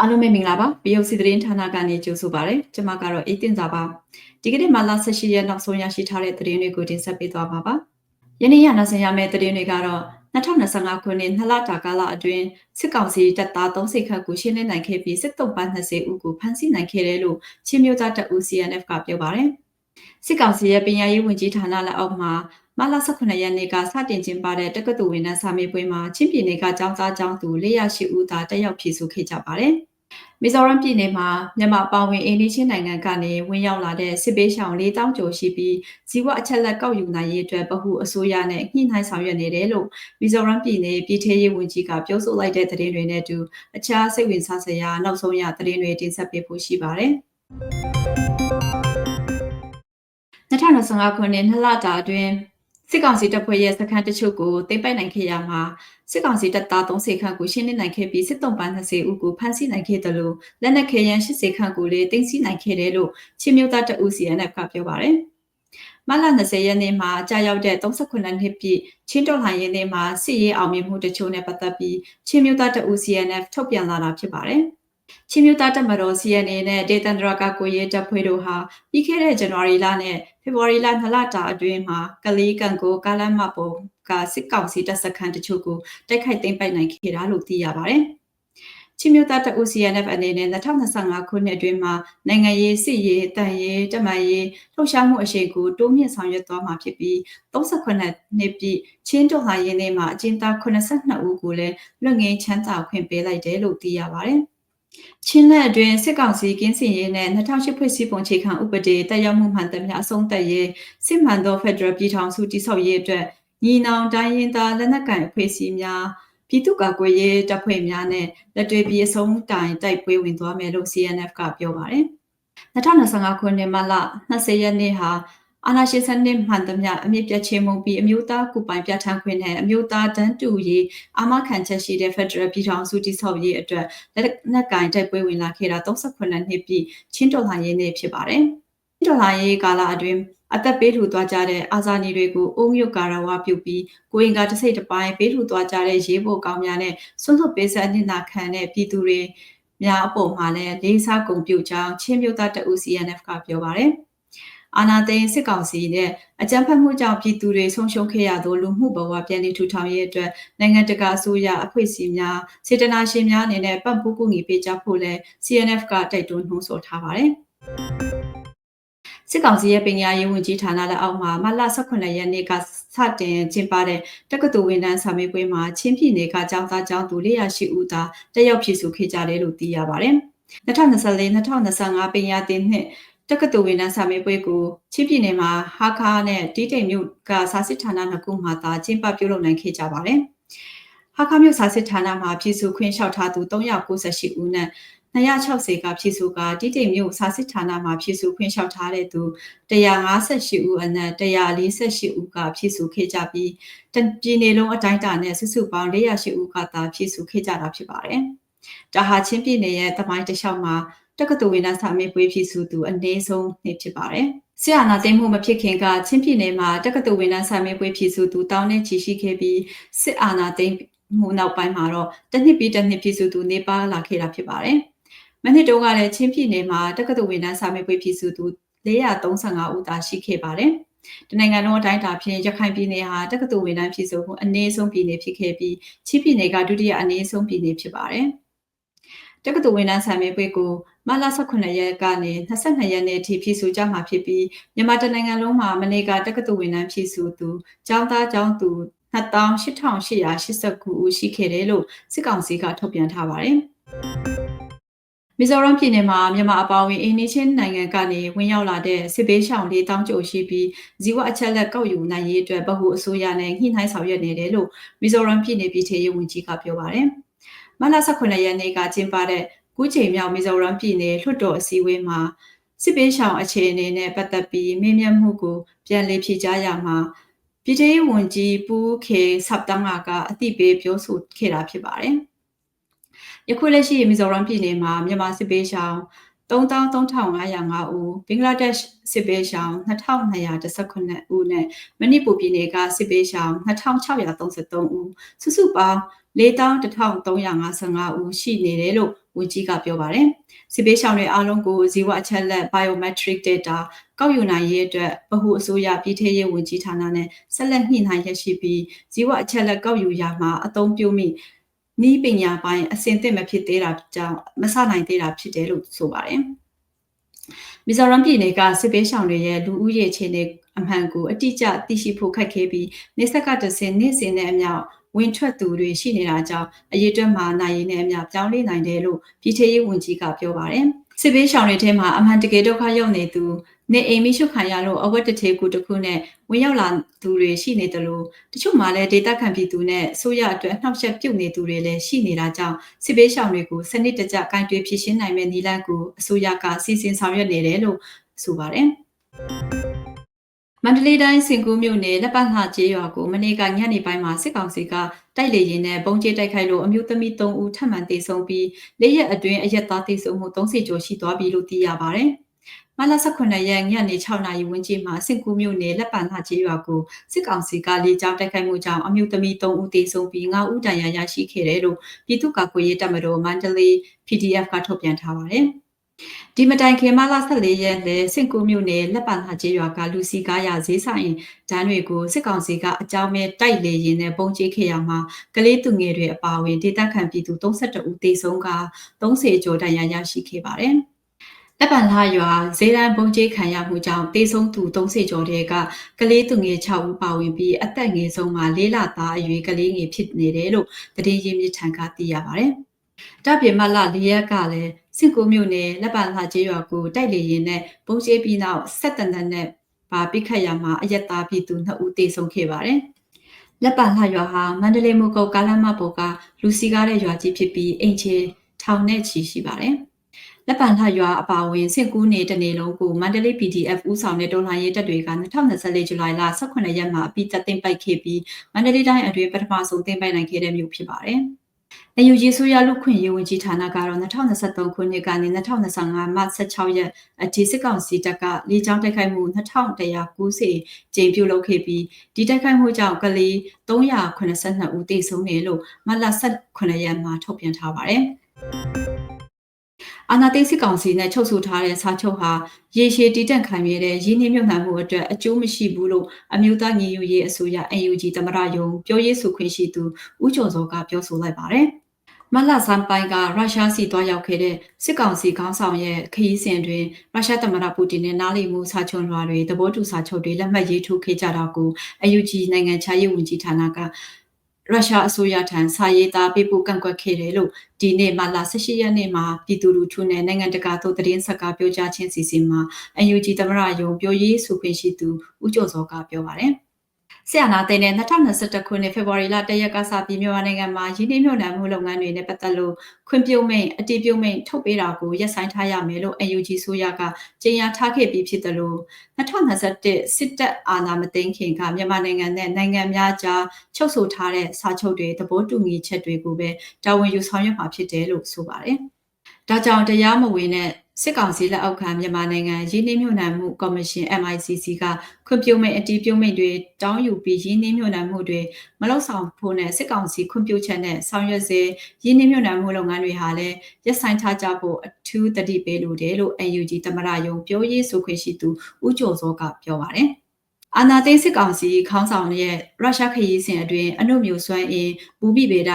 အားလုံးပဲမင်္ဂလာပါ BOC သတင်းဌာနကနေကြိုဆိုပါရစေကျွန်မကတော့အေးတင်စာပါဒီကနေ့မှလာ18ရက်နောက်ဆုံးရရှိထားတဲ့သတင်းတွေကိုတင်ဆက်ပေးသွားမှာပါယနေ့ရနောက်ဆုံးရမယ့်သတင်းတွေကတော့2025ခုနှစ်နှစ်လတာကာလအတွင်းစစ်ကောင်စီတပ်သား30ခန့်ကိုရှင်းလင်းနိုင်ခဲ့ပြီးစစ်တုံးပန်း20ဦးကိုဖမ်းဆီးနိုင်ခဲ့တယ်လို့ချင်းမျိုးသားတပ်ဦး CNF ကပြောပါတယ်စစ်ကောင်စီရဲ့ပညာရေးဝန်ကြီးဌာနလက်အောက်မှာ မလ18ရက်နေ့ကစတင်ကျင်းပတဲ့တက္ကသိုလ်ဝန်ထမ်းစာမေးပွဲမှာချင်းပြည်နယ်ကကျောင်းသားကျောင်းသူ408ဦးသာတက်ရောက်ဖြည့်ဆို့ခဲ့ကြပါတယ်။မီဇိုရမ်ပြည်နယ်မှာမြန်မာပါဝင်အိန္ဒိချင်းနိုင်ငံကနေဝင်ရောက်လာတဲ့စစ်ပေးရှောင်၄တောင်းကျော်ရှိပြီးဇီဝအချက်လက်ကောက်ယူနိုင်ရေးအတွက်ဗဟုအစိုးရနဲ့ညှိနှိုင်းဆောင်ရွက်နေတယ်လို့မီဇိုရမ်ပြည်နယ်ပြည်ထရေးဝန်ကြီးကပြောဆိုလိုက်တဲ့သတင်းတွေနဲ့အတူအခြားစိတ်ဝင်စားစရာနောက်ဆုံးရသတင်းတွေတင်ဆက်ပေးဖို့ရှိပါတယ်။2025ခုနှစ်နှစ်လတာအတွင်း စစ်ကောင်စီတပ်ဖွဲ့ရဲ့စခန်းတချို့ကိုသိမ်းပိုက်နိုင်ခဲ့ရမှာစစ်ကောင်စီတပ်သား30ခန့်ကိုရှင်းလင်းနိုင်ခဲ့ပြီးစစ်တုံးပန်း20ဦးကိုဖမ်းဆီးနိုင်ခဲ့တယ်လို့လက်နက်ခဲယမ်း80ခန့်ကိုလည်းသိမ်းဆည်းနိုင်ခဲ့တယ်လို့ချင်းမျိုးသားတအူ CNF ကပြောပါတယ်။မလ20ရက်နေ့မှာကြာရောက်တဲ့38နှစ်ပြည့်ချင်းတော်လှန်ရေးနေ့မှာစစ်ရေးအောင်မြင်မှုတချို့နဲ့ပတ်သက်ပြီးချင်းမျိုးသားတအူ CNF ထုတ်ပြန်လာတာဖြစ်ပါတယ်။ ချင်းမျိုးသားတပ်မတော် CNA နဲ့ဒေသန္တရကကိုရဲတပ်ဖွဲ့တို့ဟာပြီးခဲ့တဲ့ဇန်နဝါရီလနဲ့ဖေဖော်ဝါရီလ2လတာအတွင်းမှာကလေးကန်ကိုကားလမ်းမပေါ်ကစစ်ကောင်စီတပ်စခန်းတချို့ကိုတိုက်ခိုက်သိမ်းပိုက်နိုင်ခဲ့တာလို့သိရပါတယ်။ချင်းမျိုးသားတအူ CNF အနေနဲ့2025ခုနှစ်အတွင်းမှာနိုင်ငံရေးစစ်ရေးတန်ရေးတမန်ရေးလှုပ်ရှားမှုအရှိန်ကိုတိုးမြင့်ဆောင်ရွက်သွားမှာဖြစ်ပြီး38နှစ်ပြည့်ချင်းတော်လှန်ရေးနေ့မှာအကျဉ်းသား82ဦးကိုလည်းလွတ်ငင်းချမ်းသာခွင့်ပေးလိုက်တယ်လို့သိရပါတယ်။ ချင်းလက်အတွင်းစစ်ကောင်စီကင်းစင်ရေးနဲ့2008ဖွဲ့စည်းပုံခြေခံဥပဒေတက်ရောက်မှုမှန်သမျှအဆုံးသတ်ရေးစစ်မှန်သောဖက်ဒရယ်ပြည်ထောင်စုတည်ဆောက်ရေးအတွက်ညီနောင်တိုင်းရင်းသားလက်နက်ကိုင်အဖွဲ့အစည်းများပြည်သူ့ကာကွယ်ရေးတပ်ဖွဲ့များနဲ့လက်တွေ့ပြီးအဆုံးတိုင်တိုက်ပွဲဝင်သွားမယ်လို့ CNF ကပြောပါတယ်။2025ခုနှစ်မှလ20ရက်နေ့ဟာ အာဏာရှင်စနစ်မှန်သမျှအမြင့်ပြတ်ချင်းမှုပြီးအမျိုးသားကုပိုင်ပြဋ္ဌာန်းခွင့်နဲ့အမျိုးသားတန်းတူရေးအာမခံချက်ရှိတဲ့ Federal ပြည်ထောင်စုတည်ဆောက်ရေးအတွက်လက်နက်ကင်တိုက်ပွဲဝင်လာခဲ့တာ38နှစ်ပြည့်ချင်းတော်လှန်ရေးနေ့ဖြစ်ပါတယ်။ချင်းတော်လှန်ရေးကာလအတွင်းအသက်ပေးထူသွားကြတဲ့အာဇာနည်တွေကိုအုံမြုပ်ကာရဝပြုပြီးကိုရင်ကတစိတ်တစ်ပိုင်းပေးထူသွားကြတဲ့ရေးဖို့ကောင်းများနဲ့ဆွန့်လွတ်ပေးဆက်အနစ်နာခံတဲ့ပြည်သူတွေများအပေါ်မှာလည်းလေးစားဂုဏ်ပြုကြောင်းချင်းမျိုးသားတအူ CNF ကပြောပါတယ်။ အာဏာသိမ်းစစ်ကောင်စီနဲ့အကြမ်းဖက်မှုကြောင့်ပြည်သူတွေဆုံးရှုံးခဲ့ရသောလူမှုဘဝပြန်လည်ထူထောင်ရေးအတွက်နိုင်ငံတကာအစိုးရအဖွဲ့အစည်းများစေတနာရှင်များအနေနဲ့ပံ့ပိုးကူညီပေးကြဖို့လဲ CNF ကတိုက်တွန်းနှိုးဆော်ထားပါတယ်စစ်ကောင်စီရဲ့ပညာရေးဝန်ကြီးဌာနလက်အောက်မှာမလ18ရက်နေ့ကစတင်ကျင်းပတဲ့တက္ကသိုလ်ဝန်ထမ်းစာမေးပွဲမှာချင်းပြည်နယ်ကကျောင်းသားကျောင်းသူ408ဦးသာတက်ရောက်ဖြည့်ဆို့ခဲ့ကြတယ်လို့သိရပါတယ်။2024-2025ပညာသင်နှစ် တက္ကသိုလ်ဝန်ထမ်းစာမေးပွဲကိုချင်းပြည်နယ်မှာဟာခါနဲ့တီးတိမ်မြို့ကစာစစ်ဌာနနှစ်ခုမှသာကျင်းပပြုလုပ်နိုင်ခဲ့ကြပါတယ်။ဟာခါမြို့စာစစ်ဌာနမှာပြည်စုခွင့်လျှောက်ထားသူ398ဦးနဲ့260ကဖြည့်ဆို့ကတိတိမ်မြို့စာစစ်ဌာနမှာဖြည့်ဆို့ခွင့်လျှောက်ထားတဲ့သူ158ဦးအနက်148ဦးကဖြည့်ဆို့ခဲ့ကြပြီးပြည်နယ်လုံးအတိုင်းအတာနဲ့စုစုပေါင်း408ဦးကသာဖြည့်ဆို့ခဲ့ကြတာဖြစ်ပါတယ်။ဒါဟာချင်းပြည်နယ်ရဲ့တမိုင်းတစ်လျှောက်မှာ တက္ကသိုလ်ဝေဒစာမေးပွဲဖြစ်စုသူအနည်းဆုံးနှစ်ဖြစ်ပါတယ်။ဆရာနာသိမ်းမှုမဖြစ်ခင်ကချင်းပြည်နယ်မှာတက္ကသိုလ်ဝေဒစာမေးပွဲဖြစ်စုသူတောင်းနဲ့ချီရှိခဲ့ပြီးစစ်အာဏာသိမ်းမှုနောက်ပိုင်းမှာတော့တစ်နှစ်ပြီးတစ်နှစ်ဖြစ်စုသူနေပါလာခဲ့တာဖြစ်ပါတယ်။မနှစ်တုန်းကလည်းချင်းပြည်နယ်မှာတက္ကသိုလ်ဝေဒစာမေးပွဲဖြစ်စုသူ435ဦးသာရှိခဲ့ပါတယ်။တနိုင်ငံလုံးအတိုင်းအတာဖြင့်ရခိုင်ပြည်နယ်ဟာတက္ကသိုလ်ဝန်ထမ်းဖြစ်ဆိုမှုအနည်းဆုံးပြည်နယ်ဖြစ်ခဲ့ပြီးချင်းပြည်နယ်ကဒုတိယအနည်းဆုံးပြည်နယ်ဖြစ်ပါတယ်။ တက္ကသိုလ်ဝန်ထမ်းဆံမေးပွဲကိုမလ18ရက်ကနေ22ရက်နေ့အထိဖြည့်ဆို့ကြမှာဖြစ်ပြီးမြန်မာတနိုင်ငံလုံးမှာမနေ့ကတက္ကသိုလ်ဝန်ထမ်းဖြည့်ဆို့သူကျောင်းသားကျောင်းသူ28,889ဦးရှိခဲ့တယ်လို့စစ်ကောင်စီကထုတ်ပြန်ထားပါတယ်။မီဇိုရမ်ပြည်နယ်မှာမြန်မာအပါအဝင်အိန္ဒိချင်းနိုင်ငံကနေဝင်ရောက်လာတဲ့စစ်ဘေးရှောင်၄တောင်းကျော်ရှိပြီးဇီဝအချက်လက်ကောက်ယူနိုင်ရေးအတွက်ဗဟုအစိုးရနဲ့ညှိနှိုင်းဆောင်ရွက်နေတယ်လို့မီဇိုရမ်ပြည်နယ်ပြည်ထရေးဝန်ကြီးကပြောပါတယ်။ မလ18ရက်နေ့ကကျင်းပတဲ့ကုချိန်မြောက်မီဇိုရမ်ပြည်နယ်လွှတ်တော်အစည်းအဝေးမှာစစ်ပေးရှောင်အခြေအနေနဲ့ပတ်သက်ပြီးမေးမြန်းမှုကိုပြန်လည်ဖြေကြားရမှာပြည်ထောင်ဝန်ကြီးပူးခေဆပ်တန်းကအတိပေးပြောဆိုခဲ့တာဖြစ်ပါတယ်။ယခုလက်ရှိမီဇိုရမ်ပြည်နယ်မှာမြန်မာစစ်ပေးရှောင် 33,505ဦးဘင်္ဂလားဒေ့ရှ်စစ်ပေးရှောင်း2219ဦးနဲ့မဏိပူပြည်နယ်ကစစ်ပေးရှောင်း2633ဦးစုစုပေါင်း41,355ဦးရှိနေတယ်လို့ဝန်ကြီးကပြောပါတယ်။စစ်ပေးရှောင်းတွေအားလုံးကိုဇီဝအချက်လက် biometric data ကောက်ယူနိုင်ရေးအတွက်ဗဟုအစိုးရပြည်ထရေးဝန်ကြီးဌာနနဲ့ဆက်လက်ညှိနှိုင်းရရှိပြီးဇီဝအချက်လက်ကောက်ယူရမှာအသုံးပြုမိ ဤပညာပိုင်းအဆင့်သင့်မဖြစ်သေးတာကြောင့်မဆနိုင်သေးတာဖြစ်တယ်လို့ဆိုပါတယ်။မီဇိုရမ်ပြည်နယ်ကစစ်ပေးရှောင်တွေရဲ့လူဦးရေအခြေအနေအမှန်ကိုအတိအကျသိရှိဖို့ခက်ခဲပြီးနေဆက်ကတဆင်နေ့စဉ်နဲ့အမျှဝင်ထွက်သူတွေရှိနေတာကြောင့်အရေးအတွက်မှာနိုင်ရည်နဲ့အမျှပြောင်းလဲနိုင်တယ်လို့ပြည်ထရေးဝန်ကြီးကပြောပါတယ်။ စစ်ပေးရှောင်တွေထဲမှာအမှန်တကယ်ဒုက္ခရောက်နေသူနေအိမ်မိရှုခံရလို့အဝတ်တထေကူတစ်ခုနဲ့ဝင်ရောက်လာသူတွေရှိနေတယ်လို့တချို့မှလည်းဒေတာခံပြည်သူနဲ့ဆိုရအတွက်နှောက်ယှက်ပြုတ်နေသူတွေလည်းရှိနေတာကြောင့်စစ်ပေးရှောင်တွေကိုစနစ်တကျကင်တွယ်ဖြစ်ရှင်းနိုင်မဲ့နည်းလမ်းကိုအစိုးရကစီစဉ်ဆောင်ရွက်နေတယ်လို့ဆိုပါတယ် မန္တလေးတိုင်းစင်ကူးမြို့နယ်လက်ပတ်လှကျေးရွာကိုမနေ့ကညနေပိုင်းမှာစစ်ကောင်စီကတိုက်လေရင်နဲ့ပုံကျဲတိုက်ခိုက်လို့အမျိုးသမီး3ဦးထပ်မံတေဆုံးပြီး၄ရက်အတွင်းအရက်သားတေဆုံးမှု30ကျော်ရှိသွားပြီလို့သိရပါတယ်။မလ18ရက်ညနေ6နာရီဝန်းကျင်မှာစင်ကူးမြို့နယ်လက်ပံလှကျေးရွာကိုစစ်ကောင်စီကလေကြောင်းတိုက်ခိုက်မှုကြောင့်အမျိုးသမီး3ဦးသေဆုံးပြီး9ဦးဒဏ်ရာရရှိခဲ့တယ်လို့ပြည်သူ့ကာကွယ်ရေးတပ်မတော်မန္တလေး PDF ကထုတ်ပြန်ထားပါတယ်။ ဒီမတိုင်ခင်မလ14ရက်နေ့စင်ကူမြို့နယ်လက်ပံလှကျေးရွာကလူစီကားရဈေးဆိုင်ဒန်းတွေကိုစစ်ကောင်စီကအကြောင်းမဲ့တိုက်လေရင်နဲ့ပုံကျိခဲ့ရမှာကလေးသူငယ်တွေအပါအဝင်ဒေသခံပြည်သူ32ဦးသေဆုံးက30ကျော်ဒဏ်ရာရရှိခဲ့ပါတယ်။လက်ပံလာရွာဇေရန်ဘုံကြီးခံရမှုကြောင့်တေဆုံးသူ30ကျော်တဲ့ကကလေးသူငယ်6ဦးပါဝင်ပြီးအသက်ငယ်ဆုံးမှာလေးလသားအရွယ်ကလေးငယ်ဖြစ်နေတယ်လို့တည်ရင်းမြစ်ထံကသိရပါတယ်။တပ်ပြင်မလ၄ရက်ကလည်း စစ်ကူမြို့နယ်လက်ပံလာကျေးရွာကိုတိုက်လေရင်နဲ့ဘုံကြီးပြီးနောက်ဆက်တနက်နဲ့ပါပိခတ်ရမှာအယက်သားပြည်သူ2ဦးတေဆုံးခဲ့ပါတယ်။လက်ပံလှရွာဟာမန္တလေးမြို့ကုတ်ကားလမ်းမပေါ်ကလူစီကားတဲ့ရွာကြီးဖြစ်ပြီးအိမ်ချေထောင်နဲ့ချီရှိပါတယ်။လက်ပံလှရွာအပါအဝင်စစ်ကူးနေတနေလုံးကိုမန္တလေး PDF ဦးဆောင်တဲ့တော်လှန်ရေးတပ်တွေက2024ဇူလိုင်လ18ရက်မှာအပိသက်သိမ်းပိုက်ခဲ့ပြီးမန္တလေးတိုင်းအတွင်းပထမဆုံးသိမ်းပိုက်နိုင်ခဲ့တဲ့မြို့ဖြစ်ပါတယ်။ အယူကြီးဆိုရလူခွင့်ရေးဝန်ကြီးဌာနကတော့2023ခုနှစ်ကနေ2025မတ်16ရက်အထိစစ်ကောင်စီတပ်ကလေကြောင်းတိုက်ခိုက်မှု2190ကြိမ်ပြုလုပ်ခဲ့ပြီးဒီတိုက်ခိုက်မှုကြောင့်ကလေး382ဦးသေဆုံးတယ်လို့မတ်လ18ရက်မှာထုတ်ပြန်ထားပါတယ်။ အာဏာသိမ်းစစ်ကောင်စီနဲ့ချုပ်ဆိုထားတဲ့စာချုပ်ဟာရေရှည်တည်တံ့ခံရတဲ့ရင်းနှီးမြှုပ်နှံမှုအတွက်အကျိုးမရှိဘူးလို့အမျိုးသားညီညွတ်ရေးအစိုးရ NUG သမရယုံပြောရေးဆိုခွင့်ရှိသူဦးကျော်စောကပြောဆိုလိုက်ပါတယ်။မလဆန်ပိုင်းကရုရှားစီတွားရောက်ခဲ့တဲ့စစ်ကောင်စီခေါင်းဆောင်ရဲ့ခရီးစဉ်တွင်ရုရှားသမ္မတပူတင်နဲ့နားလည်မှုစာချုပ်လွှာတွေသဘောတူစာချုပ်တွေလက်မှတ်ရေးထိုးခဲ့ကြတာကိုအယူဂျီနိုင်ငံခြားရေးဝန်ကြီးဌာနက ရုရှားအစိုးရထံစာရေးသားပေးပို့ကန့်ကွက်ခဲ့တယ်လို့ဒီနေ့မှလာ18ရက်နေ့မှာပြည်သူလူထုနဲ့နိုင်ငံတကာသို့သတင်းစကားပြောကြားခြင်းစီစဉ်မှာ UNG သမရယုံပြောရေးဆိုခွင့်ရှိသူဦးကျော်စောကပြောပါတယ်။ ဆရာနာသိန်းနဲ့2021ခုနှစ်ဖေဖော်ဝါရီလတရက်ကစပြီးမြန်မာနိုင်ငံမှာရင်းနှီးမြှုပ်နှံမှုလုပ်ငန်းတွေနဲ့ပတ်သက်လို့ခွင့်ပြုမိန့်အတည်ပြုမိန့်ထုတ်ပေးတာကိုရပ်ဆိုင်းထားရမယ်လို့ UNG ဆိုရကကြေညာထားခဲ့ပြီးဖြစ်တယ်လို့2021စစ်တပ်အာဏာမသိမ်းခင်ကမြန်မာနိုင်ငံနဲ့နိုင်ငံများကြားချုပ်ဆိုထားတဲ့စာချုပ်တွေသဘောတူညီချက်တွေကိုပဲတာဝန်ယူဆောင်ရွက်မှာဖြစ်တယ်လို့ဆိုပါတယ်။ဒါကြောင့်တရားမဝင်တဲ့ စစ်ကောင်စီလက်အောက်ခံမြန်မာနိုင်ငံရင်းနှီးမြှုပ်နှံမှုကော်မရှင် MICC ကခွင့်ပြုမိန့်အတည်ပြုမိန့်တွေတောင်းယူပြီးရင်းနှီးမြှုပ်နှံမှုတွေမလုပ်ဆောင်ဖို့နဲ့စစ်ကောင်စီခွင့်ပြုချက်နဲ့ဆောင်ရွက်စေရင်းနှီးမြှုပ်နှံမှုလုပ်ငန်းတွေဟာလည်းရပ်ဆိုင်းထားကြဖို့အထူးတတိပေးလိုတယ်လို့ UNG သမရယုံပြောရေးဆိုခွင့်ရှိသူဦးကျော်စောကပြောပါတယ်။အာနာသိစစ်ကောင်စီခေါင်းဆောင်ရဲ့ရုရှားခရီးစဉ်အတွင်းအနုမျိုးစွမ်းအင်ဘူပိဗေဒ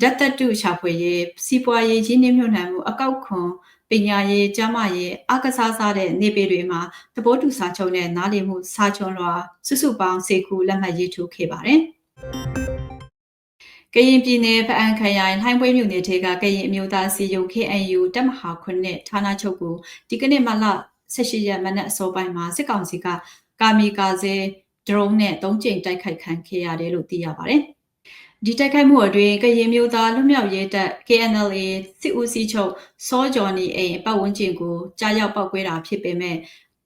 ဓာတ်တတုရှာဖွေရေးစီးပွားရေးရင်းနှီးမြှုပ်နှံမှုအကောက်ခွန် ပညာရေးကျန်းမာရေးအကစားစားတဲ့နေပေတွေမှာသဘောတူစာချုပ်နဲ့နားလည်မှုစာချုပ်လွှာစုစုပေါင်းစေခုလက်မှတ်ရေးထိုးခဲ့ပါတယ်။ကရင်ပြည်နယ်ဖအန်ခရိုင်လှိုင်းပွဲမြို့နယ်ထဲကကရင်အမျိုးသားစီယုံ KNU တပ်မဟာခုနှစ်ဌာနချုပ်ကိုဒီကနေ့မလ18ရက်မနက်အစောပိုင်းမှာစစ်ကောင်စီကကာမီကာဇဲဒရုန်းနဲ့၃ကြိမ်တိုက်ခိုက်ခံခဲ့ရတယ်လို့သိရပါတယ်။ ဒီတိုက်ခိုက်မှုအတွင်းကရင်မျိုးသားလွတ်မြောက်ရေးတပ် KNLA စစ်ဦးစီးချုပ်စောကျော်နေအိမ်ပတ်ဝန်းကျင်ကိုကြားရောက်ပောက်ကွဲတာဖြစ်ပေမဲ့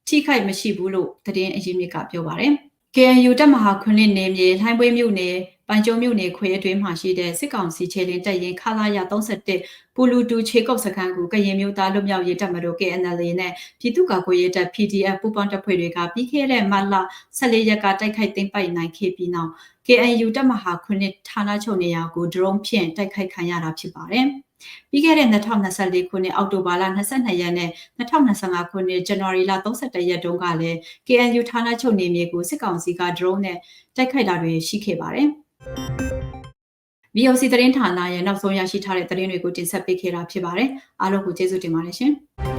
ထိခိုက်မရှိဘူးလို့သတင်းအရင်းမြစ်ကပြောပါတယ်။ KNU တပ်မဟာခွန်းနဲ့နေမြေလှိုင်းပွဲမြို့နယ်ပိုင်ကျုံမြို့နယ်ခွေအတွင်းမှာရှိတဲ့စစ်ကောင်စီခြေလင်းတပ်ရင်ခလာရ31ပူလူတူခြေကုပ်စခန်းကိုကရင်မျိုးသားလွတ်မြောက်ရေးတပ်မတော် KNL နဲ့ပြည်သူ့ကာကွယ်ရေးတပ် PDF ပူးပေါင်းတပ်ဖွဲ့တွေကပြီးခဲ့တဲ့မတ်လ14ရက်ကတိုက်ခိုက်သိမ်းပိုက်နိုင်ခဲ့ပြီးနောက် KNU တပ်မဟာ9ဌာနချုပ်နေရာကို drone ဖြင့်တိုက်ခိုက်ခံရတာဖြစ်ပါတယ်။ပြီးခဲ့တဲ့2024ခုနှစ်အောက်တိုဘာလ22ရက်နဲ့2025ခုနှစ်ဇန်နဝါရီလ31ရက်တုန်းကလည်း KNU ဌာနချုပ်နေမြေကိုစစ်ကောင်စီက drone နဲ့တိုက်ခိုက်တာတွေရှိခဲ့ပါတယ်။ VOC သတင်းဌာနရဲ့နောက်ဆုံးရရှိထားတဲ့သတင်းတွေကိုတင်ဆက်ပေးခဲ့တာဖြစ်ပါတယ်။အားလုံးကိုကျေးဇူးတင်ပါတယ်ရှင်။